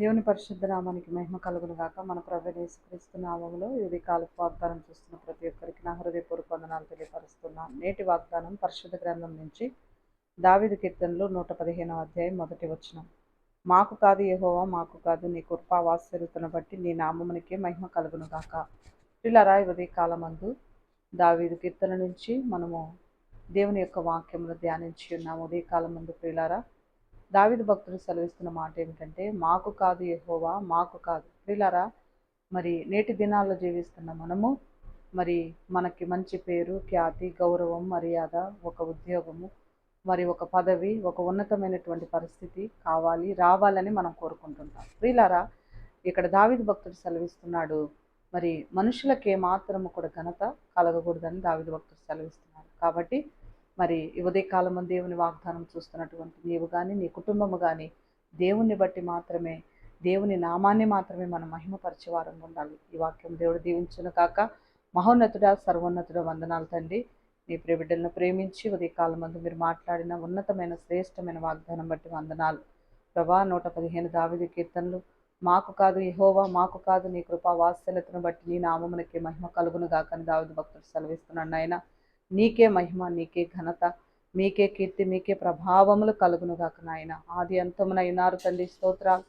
దేవుని పరిశుద్ధ నామానికి మహిమ కలుగును గాక. మన ప్రభు యేసుక్రీస్తు నామములో ఇది కాలపు వాగ్దానం చూస్తున్న ప్రతి ఒక్కరికి నా హృదయపూర్వక వందనాలు తెలియపరుస్తున్నాను. నేటి వాగ్దానం పరిశుద్ధ గ్రంథం నుంచి దావిది కీర్తనలు నూట పదిహేనవ అధ్యాయం మొదటి వచనం. మాకు కాదు ఏహోవా మాకు కాదు నీ కృపా బట్టి నీ నామమునికే మహిమ కలుగును గాక. పిల్లరా ఉదయ కాలమందు దావీదు కీర్తన నుంచి మనము దేవుని యొక్క వాక్యములు ధ్యానించి ఉన్నాము. ఉదయ కాలమందు ప్రియులారా దావిద భక్తుడు సెలవిస్తున్న మాట ఏమిటంటే మాకు కాదు ఎహోవా మాకు కాదు. ప్రియులారా మరి నేటి దినాల్లో జీవిస్తున్న మనము మరి మనకి మంచి పేరు ఖ్యాతి గౌరవం మర్యాద ఒక ఉద్యోగము మరి ఒక పదవి ఒక ఉన్నతమైనటువంటి పరిస్థితి కావాలి రావాలని మనం కోరుకుంటుంటాం. ప్రియులారా ఇక్కడ దావిద భక్తుడు సెలవిస్తున్నాడు మరి మనుషులకే మాత్రము కూడా ఘనత కలగకూడదని దావిద భక్తుడు సెలవిస్తున్నాడు. కాబట్టి మరి ఉదయ కాలము దేవుని వాగ్దానం చూస్తున్నటువంటి నీవు కానీ నీ కుటుంబము కానీ దేవుణ్ణి బట్టి మాత్రమే దేవుని నామాన్ని మాత్రమే మనం మహిమపరిచేవారం ఉండాలి. ఈ వాక్యం దేవుడు దీవించును కాక మహోన్నతుడా సర్వోన్నతుడ వందనాలు తండ్రి. నీ ప్రియబిడ్డలను ప్రేమించి ఉదయకాలం మందు మీరు మాట్లాడిన ఉన్నతమైన శ్రేష్టమైన వాగ్దానం బట్టి వందనాలు. ప్రభా నూట పదిహేను దావిది కీర్తనలు మాకు కాదు యెహోవా మాకు కాదు నీ కృపా వాత్సల్యతను బట్టి నీ నామమునకి మహిమ కలుగును గాకని దావిది భక్తుడు సెలవిస్తున్నాడు. నాయన నీకే మహిమ నీకే ఘనత మీకే కీర్తి మీకే ప్రభావములు కలుగునుగాక నాయన. ఆది అంతమున తండ్రి స్తోత్రాలు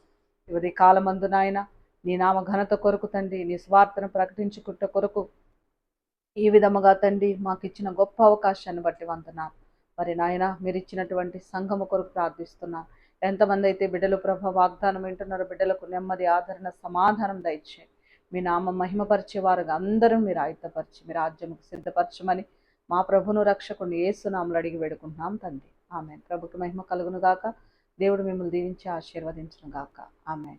ఇవది కాలమందు నాయన నీ నామ ఘనత కొరకు తండ్రి నీ స్వార్థను ప్రకటించుకుంట కొరకు ఈ విధముగా తండ్రి మాకు ఇచ్చిన గొప్ప అవకాశాన్ని బట్టి వందనాలు మరి నాయన మీరు ఇచ్చినటువంటి సంఘము కొరకు ప్రార్థిస్తున్నా. ఎంతమంది అయితే బిడ్డలు ప్రభ వాగ్దానం వింటున్నారో బిడ్డలకు నెమ్మది ఆదరణ సమాధానం దయచేయండి మీ నామ మహిమపరిచేవారుగా అందరూ మీరు ఆయుధపరిచి మీ రాజ్యముకు సిద్ధపరచమని మా ప్రభును రక్షకుని ఏసునాములు అడిగి వేడుకుంటున్నాం తండ్రి. ఆమె ప్రభుకి మహిమ కలుగును గాక దేవుడు మిమ్మల్ని దీవించి ఆశీర్వదించును గాక ఆమె